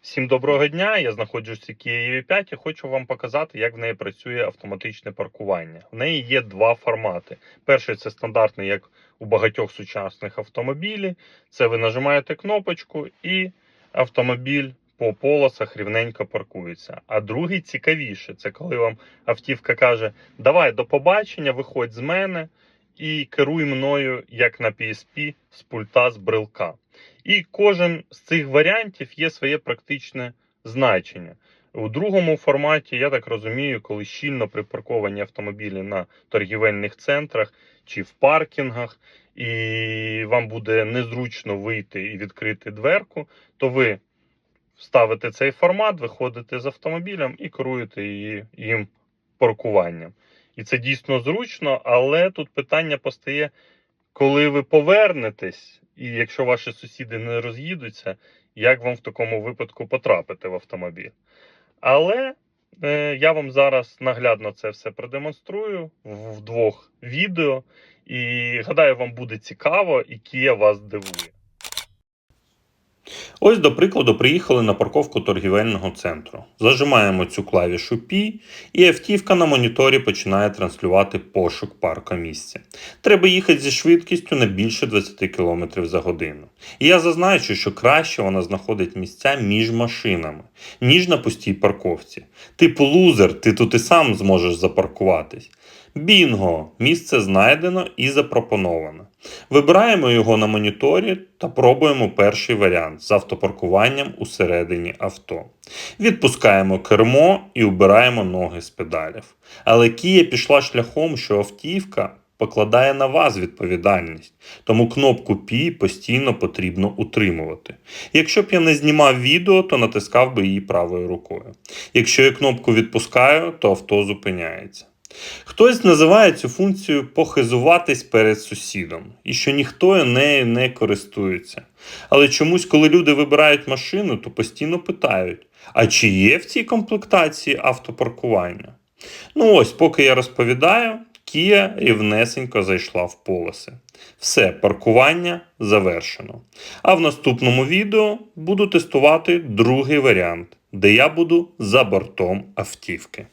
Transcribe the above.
Всім доброго дня. Я знаходжусь у Kia EV5 і хочу вам показати, як в неї працює автоматичне паркування. В неї є два формати. Перший це стандартний, як у багатьох сучасних автомобілів. Це ви нажимаєте кнопочку і автомобіль по полосах рівненько паркується. А другий цікавіше це коли вам автівка каже: Давай до побачення, виходь з мене і керуй мною як на PSP з пульта з брелка. І кожен з цих варіантів є своє практичне значення. У другому форматі, я так розумію, коли щільно припарковані автомобілі на торгівельних центрах чи в паркінгах, і вам буде незручно вийти і відкрити дверку, то ви ставите цей формат, виходите з автомобілем і керуєте її, їм паркуванням. І це дійсно зручно, але тут питання постає, коли ви повернетесь, і якщо ваші сусіди не роз'їдуться, як вам в такому випадку потрапити в автомобіль. Але е, я вам зараз наглядно це все продемонструю в, в двох відео. І гадаю, вам буде цікаво, і Кія вас дивує. Ось, до прикладу, приїхали на парковку торгівельного центру. Зажимаємо цю клавішу P, і автівка на моніторі починає транслювати пошук паркомісця. Треба їхати зі швидкістю не більше 20 км за годину. І я зазначу, що краще вона знаходить місця між машинами, ніж на пустій парковці. Типу лузер, ти тут і сам зможеш запаркуватись. Бінго! Місце знайдено і запропоновано. Вибираємо його на моніторі та пробуємо перший варіант з автопаркуванням усередині авто. Відпускаємо кермо і убираємо ноги з педалів. Але Кія пішла шляхом, що автівка покладає на вас відповідальність, тому кнопку P постійно потрібно утримувати. Якщо б я не знімав відео, то натискав би її правою рукою. Якщо я кнопку відпускаю, то авто зупиняється. Хтось називає цю функцію похизуватись перед сусідом, і що ніхто нею не користується. Але чомусь, коли люди вибирають машину, то постійно питають: а чи є в цій комплектації автопаркування? Ну ось, поки я розповідаю, Kia рівнесенько зайшла в полоси. Все, паркування завершено. А в наступному відео буду тестувати другий варіант, де я буду за бортом автівки.